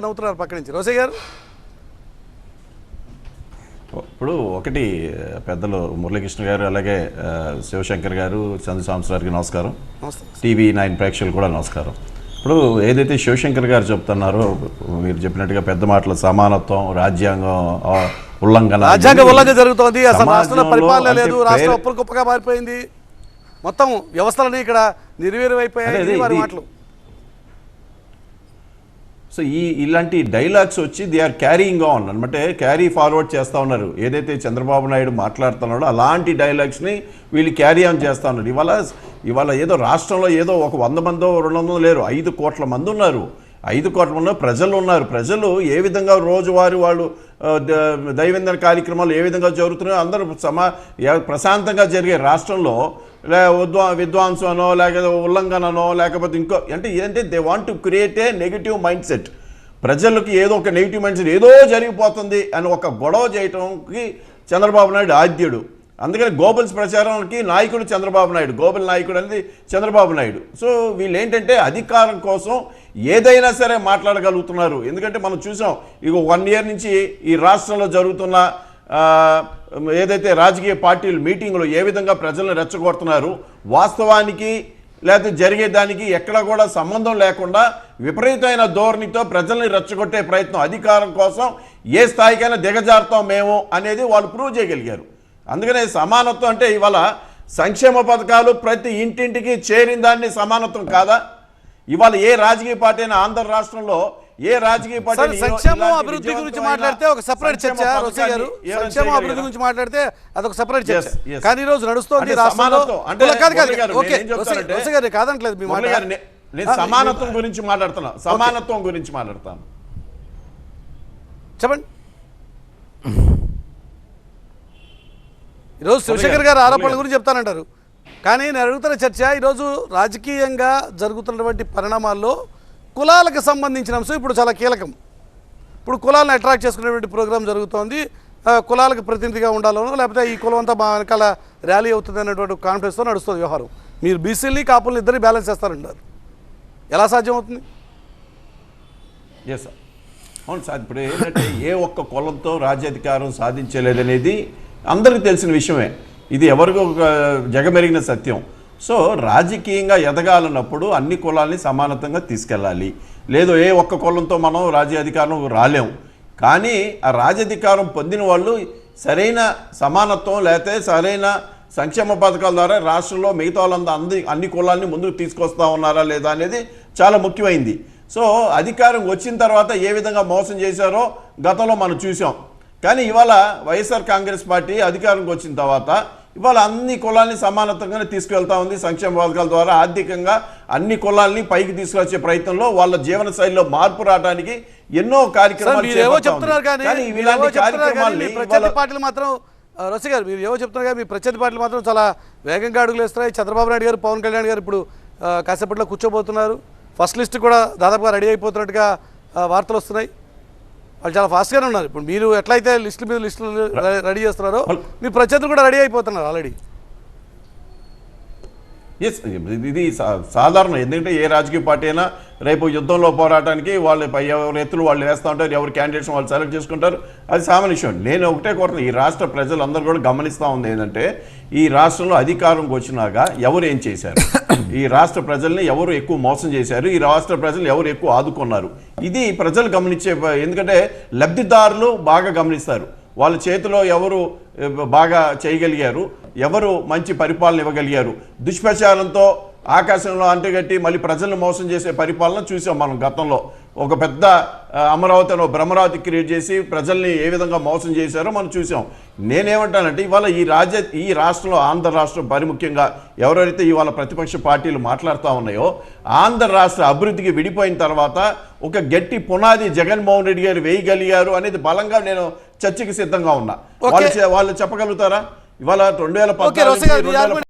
నవ్వుతున్నారు పక్క నుంచి. రోసయ్య గారు? ఇప్పుడు ఒకటి పెద్దలు మురళీకృష్ణ గారు అలాగే శివశంకర్ గారు చంద్ర సాంసరావుకి నమస్కారం. టీవీ నైన్ ప్రేక్షకులు కూడా నమస్కారం. ఇప్పుడు ఏదైతే శివశంకర్ గారు చెప్తున్నారో మీరు చెప్పినట్టుగా పెద్ద మాటలు సమానత్వం రాజ్యాంగం ఉల్లంఘన రాజ్యాంగ ఉల్లంఘన జరుగుతోంది. అసలు రాష్ట్రంలో పరిపాలన లేదు. రాష్ట్రం కుప్పగా మారిపోయింది. మొత్తం వ్యవస్థలని ఇక్కడ నిర్వీర్యం అదే, అయిపోయాయి అదే, ఇది వారి ఇది- మాటలు. సో ఈ ఇలాంటి డైలాగ్స్ వచ్చి దే ఆర్ క్యారీయింగ్ ఆన్. అనమాట క్యారీ ఫార్వర్డ్ చేస్తూ ఉన్నారు. ఏదైతే చంద్రబాబు నాయుడు మాట్లాడుతున్నాడో అలాంటి డైలాగ్స్ని వీళ్ళు క్యారీ ఆన్ చేస్తూ ఉన్నారు. ఇవాళ ఇవాళ ఏదో రాష్ట్రంలో ఏదో ఒక వంద మందో రెండు వందలు లేరు. ఐదు కోట్ల మంది ఉన్నారు. ఐదు కోట్ల మంది ప్రజలు ఉన్నారు. ప్రజలు ఏ విధంగా రోజువారి వాళ్ళు దైవందన ద- కార్యక్రమాలు ఏ విధంగా జరుగుతున్నాయో అందరూ సమా ప్రశాంతంగా జరిగే రాష్ట్రంలో లే ఉద్వా లేకపోతే ఉల్లంఘననో లేకపోతే ఇంకో అంటే ఏంటంటే they want to create a negative mindset ప్రజలకు ఏదో ఒక నెగిటివ్ మైండ్ సెట్ ఏదో జరిగిపోతుంది అని ఒక గొడవ చేయటంకి చంద్రబాబు నాయుడు ఆద్యుడు. అందుకని గోబల్స్ ప్రచారానికి నాయకుడు చంద్రబాబు నాయుడు. గోబల్ నాయకుడు అనేది చంద్రబాబు నాయుడు. సో వీళ్ళు ఏంటంటే అధికారం కోసం ఏదైనా సరే మాట్లాడగలుగుతున్నారు. ఎందుకంటే మనం చూసాం ఇక వన్ ఇయర్ నుంచి ఈ రాష్ట్రంలో జరుగుతున్న ఏదైతే రాజకీయ పార్టీలు మీటింగ్లు ఏ విధంగా ప్రజలను రెచ్చగొడుతున్నారు వాస్తవానికి లేకపోతే జరిగేదానికి ఎక్కడ కూడా సంబంధం లేకుండా విపరీతమైన ధోరణితో ప్రజల్ని రెచ్చగొట్టే ప్రయత్నం అధికారం కోసం ఏ స్థాయికైనా దిగజారుతాం మేము అనేది వాళ్ళు ప్రూవ్ చేయగలిగారు. అందుకనే సమానత్వం అంటే ఇవాళ సంక్షేమ పథకాలు ప్రతి ఇంటింటికి చేరిన దాన్ని సమానత్వం కాదా? ఇవాళ ఏ రాజకీయ పార్టీ అయినా ఆంధ్ర రాష్ట్రంలో ఏ రాజకీయ పార్టీ సంక్షేమం అభివృద్ధి గురించి మాట్లాడితే ఒక సెపరేట్ చర్చ గారు. సంక్షేమం అభివృద్ధి? గురించి మాట్లాడితే అదొక సెపరేట్ చర్చ. కానీ ఈ రోజు నడుస్తోంది రాష్ట్రంలో. కాదు, కాదు, ఓకే గారు కాదంటలేదు మీ నేను సమానత్వం గురించి మాట్లాడుతున్నా. సమానత్వం గురించి మాట్లాడతాను. చెప్పండి. ఈరోజు శివశంకర్ గారు ఆరోపణల గారు. గురించి చెప్తానంటారు. కానీ నేను అడుగుతున్న చర్చ ఈరోజు రాజకీయంగా జరుగుతున్నటువంటి పరిణామాల్లో కులాలకు సంబంధించిన అంశం ఇప్పుడు చాలా కీలకం. ఇప్పుడు కులాలను అట్రాక్ట్ చేసుకునేటువంటి ప్రోగ్రాం జరుగుతోంది. కులాలకు ప్రతినిధిగా ఉండాలనో లేకపోతే ఈ కులం అంతా మా వెనకాల ర్యాలీ అవుతుంది అనేటువంటి కాన్ఫిడెన్స్తో నడుస్తుంది వ్యవహారం. మీరు బీసీని కాపుల్ని ఇద్దరిని బ్యాలెన్స్ చేస్తారంటారు. ఎలా సాధ్యం అవుతుంది ఎస్ సార్ అవును సార్ ఇప్పుడు ఏంటంటే ఏ ఒక్క కులంతో రాజ్యాధికారం సాధించలేదనేది అందరికీ తెలిసిన విషయమే. ఇది ఎవరికి ఒక జగమెరిగిన సత్యం. సో రాజకీయంగా ఎదగాలన్నప్పుడు అన్ని కులాల్ని సమానతంగా తీసుకెళ్ళాలి. లేదు ఏ ఒక్క కులంతో మనం రాజ్యాధికారం రాలేం కానీ ఆ రాజ్యాధికారం పొందిన వాళ్ళు సరైన సమానత్వం లేకపోతే సరైన సంక్షేమ పథకాల ద్వారా రాష్ట్రంలో మిగతా వాళ్ళంతా అంది అన్ని కులాల్ని ముందుకు తీసుకొస్తా ఉన్నారా లేదా అనేది చాలా ముఖ్యమైంది. సో అధికారం వచ్చిన తర్వాత ఏ విధంగా మోసం చేశారో గతంలో మనం చూసాం కానీ ఇవాళ వైఎస్ఆర్ కాంగ్రెస్ పార్టీ అధికారంకి వచ్చిన తర్వాత ఇవాళ అన్ని కులాల్ని సమానత్వంగానే తీసుకువెళ్తా ఉంది సంక్షేమ పథకాల ద్వారా. ఆర్థికంగా అన్ని కులాల్ని పైకి తీసుకొచ్చే ప్రయత్నంలో వాళ్ళ జీవన శైలిలో మార్పు రావడానికి ఎన్నో కార్యక్రమాలు. చెప్తున్నారు కానీ ఇలాంటి పార్టీలు మాత్రం రసి గారు మీరు ఏవో చెప్తున్నారు కానీ మీ ప్రత్యర్థి పార్టీలు మాత్రం చాలా వేగంగా అడుగులు వేస్తున్నాయి. చంద్రబాబు నాయుడు గారు పవన్ కళ్యాణ్ గారు ఇప్పుడు కాసేపట్లో కూర్చోబోతున్నారు. ఫస్ట్ లిస్ట్ కూడా దాదాపుగా రెడీ అయిపోతున్నట్టుగా వార్తలు వస్తున్నాయి. వాళ్ళు చాలా ఫాస్ట్గానే ఉన్నారు. ఇప్పుడు మీరు ఎట్లయితే లిస్టుల మీద లిస్టులు రెడీ చేస్తున్నారో మీ ప్రత్యర్థులు కూడా రెడీ అయిపోతున్నారు ఆల్రెడీ ఎస్ ఇది సాధారణం. ఎందుకంటే ఏ రాజకీయ పార్టీ అయినా రేపు యుద్ధంలో పోరాటానికి వాళ్ళు పై ఎవరు ఎత్తులు వాళ్ళు వేస్తూ ఉంటారు ఎవరు క్యాండిడేట్స్ వాళ్ళు సెలెక్ట్ చేసుకుంటారు. అది సామాన్య విషయం. నేను ఒకటే కోరుతున్నా ఈ రాష్ట్ర ప్రజలందరూ కూడా గమనిస్తూ ఉంది ఏంటంటే ఈ రాష్ట్రంలో అధికారంకి వచ్చినాక ఎవరు ఏం చేశారు? ఈ రాష్ట్ర ప్రజల్ని ఎవరు ఎక్కువ మోసం చేశారు ఈ రాష్ట్ర ప్రజలు ఎవరు ఎక్కువ ఆదుకున్నారు? ఇది ప్రజలు గమనించే ఎందుకంటే లబ్ధిదారులు బాగా గమనిస్తారు. వాళ్ళ చేతిలో ఎవరు బాగా చేయగలిగారు ఎవరు మంచి పరిపాలన ఇవ్వగలిగారు. దుష్ప్రచారంతో ఆకాశంలో అంటగట్టి మళ్ళీ ప్రజలను మోసం చేసే పరిపాలన చూసాం మనం గతంలో. ఒక పెద్ద ఆ, అమరావతి అని ఒక భ్రమరావతి క్రియేట్ చేసి ప్రజల్ని ఏ విధంగా మోసం చేశారో మనం చూసాం. నేనేమంటానంటే ఇవాళ ఈ రాజ్య ఈ రాష్ట్రంలో ఆంధ్ర రాష్ట్రం పరిముఖ్యంగా ఎవరైతే ఇవాళ ప్రతిపక్ష పార్టీలు మాట్లాడుతూ ఉన్నాయో ఆంధ్ర రాష్ట్ర అభివృద్ధికి విడిపోయిన తర్వాత ఒక గట్టి పునాది జగన్మోహన్ రెడ్డి గారు వేయగలిగారు అనేది బలంగా నేను చర్చకి సిద్ధంగా ఉన్నా. వాళ్ళు వాళ్ళు చెప్పగలుగుతారా? ఇవాళ రెండు వేల